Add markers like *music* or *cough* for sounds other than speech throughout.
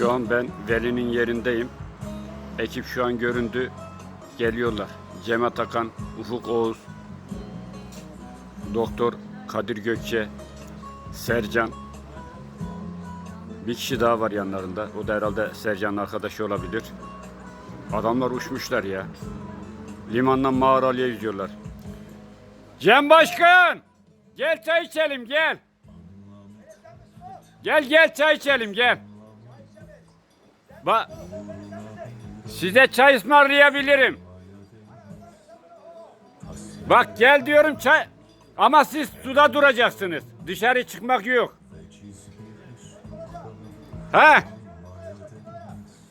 Şu an ben Veli'nin yerindeyim. Ekip şu an göründü. Geliyorlar. Cem Atakan, Ufuk Oğuz, Doktor Kadir Gökçe, Sercan. Bir kişi daha var yanlarında. O da herhalde Sercan'ın arkadaşı olabilir. Adamlar uçmuşlar ya. Limandan Mağaralı'ya yüzüyorlar. Cem Başkan! Gel çay içelim gel. Gel gel çay içelim gel. Bak size çay ısmarlayabilirim. Bak gel diyorum çay. Ama siz suda duracaksınız. Dışarı çıkmak yok. Ha?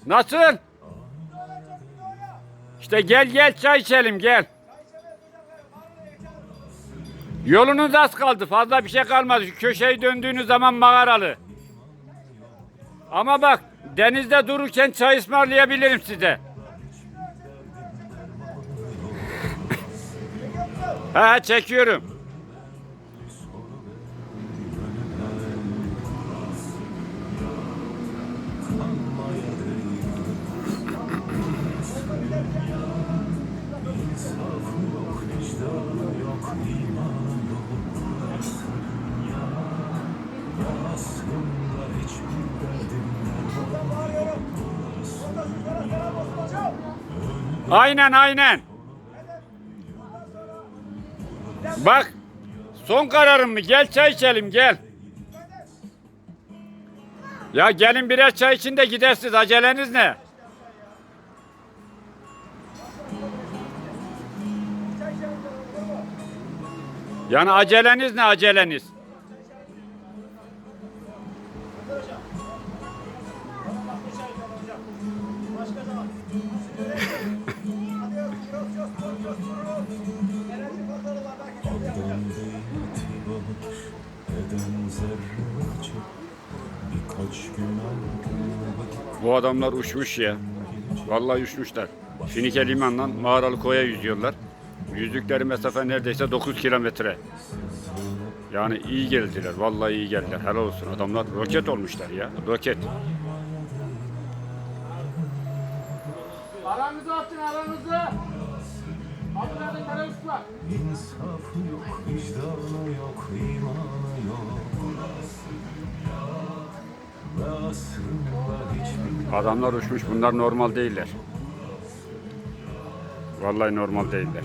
Nasıl? İşte gel gel çay içelim gel. Yolunuz az kaldı. Fazla bir şey kalmadı. Şu köşeyi döndüğünüz zaman mağaralı. Ama bak denizde dururken çay ısmarlayabilirim size. *laughs* ha çekiyorum. *laughs* Aynen aynen. Bak son kararım mı? Gel çay içelim gel. Ya gelin birer çay için de gidersiniz. Aceleniz ne? Yani aceleniz ne aceleniz? Eden zerrece birkaç gün Bu adamlar uçmuş ya. Vallahi uçmuşlar. Finike limandan Mağaralı Koy'a yüzüyorlar. Yüzdükleri mesafe neredeyse 9 kilometre. Yani iyi geldiler. Vallahi iyi geldiler. Helal olsun. Adamlar roket olmuşlar ya. Roket. Aranızı atın aranızı. İnsafı yok, vicdanı yok, imanı yok. Adamlar uçmuş. Bunlar normal değiller. Vallahi normal değiller.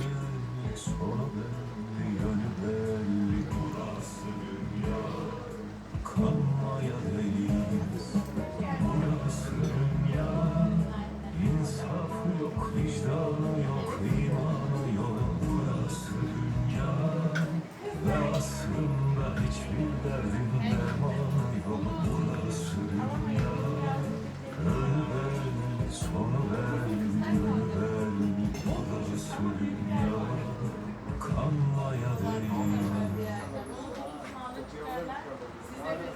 Sizlere